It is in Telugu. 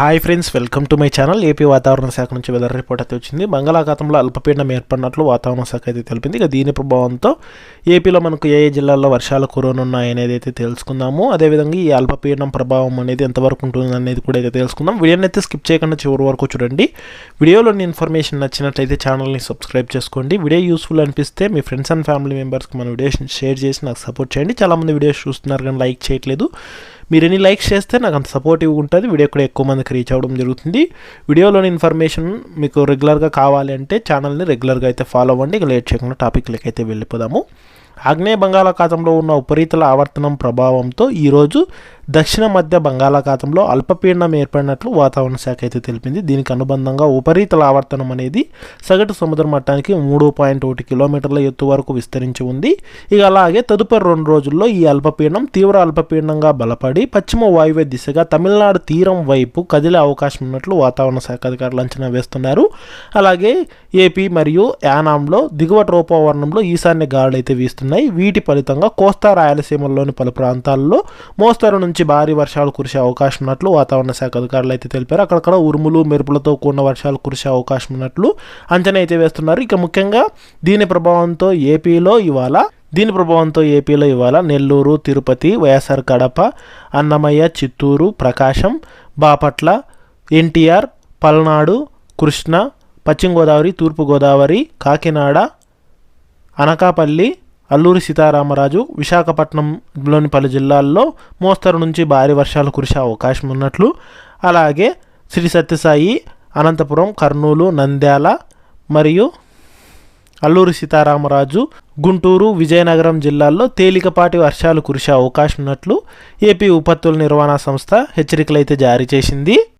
Hi friends welcome to my channel. AP వాతావరణ శాఖ నుంచి వెదర్ రిపోర్ట్ అయితే వచ్చింది. బంగాళాఖాతంలో అల్పపీడనం ఏర్పడినట్లు వాతావరణ శాఖ అయితే తెలిపింది. ఇక దీని ప్రభావంతో ఏపీలో మనకు ఏ ఏ జిల్లాల్లో వర్షాలు కురనున్నాయనేది అయితే తెలుసుకుందాము. అదేవిధంగా ఈ అల్పపీడనం ప్రభావం అనేది ఎంతవరకు ఉంటుంది అనేది కూడా అయితే తెలుసుకుందాం. వీడియోని అయితే స్కిప్ చేయకుండా చివరి వరకు చూడండి. వీడియోలోని ఇన్ఫర్మేషన్ నచ్చినట్లయితే ఛానల్ని సబ్స్క్రైబ్ చేసుకోండి. వీడియో యూస్ఫుల్ అనిపిస్తే మీ ఫ్రెండ్స్ అండ్ ఫ్యామిలీ మెంబర్స్కి మన వీడియోస్ షేర్ చేసి నాకు సపోర్ట్ చేయండి. చాలామంది వీడియోస్ చూస్తున్నారు కానీ లైక్ చేయట్లేదు. మీరు ఎన్ని లైక్స్ చేస్తే నాకు అంత సపోర్టివ్ ఉంటుంది. వీడియో కూడా ఎక్కువ మందికి రీచ్ అవ్వడం జరుగుతుంది. వీడియోలోని ఇన్ఫర్మేషన్ మీకు రెగ్యులర్గా కావాలి అంటే ఛానల్ని రెగ్యులర్గా అయితే ఫాలో అవ్వండి. ఇక లేట్ చేయకుండా టాపిక్లకి అయితే వెళ్ళిపోదాము. ఆగ్నేయ బంగాళాఖాతంలో ఉన్న ఉపరితల ఆవర్తనం ప్రభావంతో ఈరోజు దక్షిణ మధ్య బంగాళాఖాతంలో అల్పపీడనం ఏర్పడినట్లు వాతావరణ శాఖ అయితే తెలిపింది. దీనికి అనుబంధంగా ఉపరితల ఆవర్తనం అనేది సగటు సముద్ర మట్టానికి మూడు పాయింట్ ఒకటి కిలోమీటర్ల ఎత్తు వరకు విస్తరించి ఉంది. ఇక అలాగే తదుపరి రెండు రోజుల్లో ఈ అల్పపీడనం తీవ్ర అల్పపీడనంగా బలపడి పశ్చిమ వాయువ్య దిశగా తమిళనాడు తీరం వైపు కదిలే అవకాశం ఉన్నట్లు వాతావరణ శాఖ అధికారులు అంచనా వేస్తున్నారు. అలాగే ఏపీ మరియు యానాంలో దిగువ ట్రోపవరణంలో ఈశాన్య గాలులు అయితే వీస్తున్నాయి వీటి ఫలితంగా కోస్తా రాయలసీమలోని పలు ప్రాంతాల్లో మోస్తరు నుంచి భారీ వర్షాలు కురిసే అవకాశం ఉన్నట్లు వాతావరణ శాఖ అధికారులు అయితే తెలిపారు. అక్కడక్కడ ఉరుములు మెరుపులతో కూడిన వర్షాలు కురిసే అవకాశం ఉన్నట్లు అంచనా అయితే వేస్తున్నారు. ఇక ముఖ్యంగా దీని ప్రభావంతో ఏపీలో ఇవాళ దీని ప్రభావంతో ఏపీలో ఇవాళ నెల్లూరు తిరుపతి వైఎస్ఆర్ కడప అన్నమయ్య చిత్తూరు ప్రకాశం బాపట్ల ఎన్టీఆర్ పల్నాడు కృష్ణ పశ్చిమ గోదావరి తూర్పు గోదావరి కాకినాడ అనకాపల్లి అల్లూరి సీతారామరాజు విశాఖపట్నంలోని పలు జిల్లాల్లో మోస్తరు నుంచి భారీ వర్షాలు కురిసే అవకాశం ఉన్నట్లు అలాగే శ్రీ సత్యసాయి అనంతపురం కర్నూలు నంద్యాల మరియు అల్లూరి సీతారామరాజు గుంటూరు విజయనగరం జిల్లాల్లో తేలికపాటి వర్షాలు కురిసే అవకాశం ఉన్నట్లు ఏపీ విపత్తుల నిర్వహణ సంస్థ హెచ్చరికలైతే జారీ చేసింది.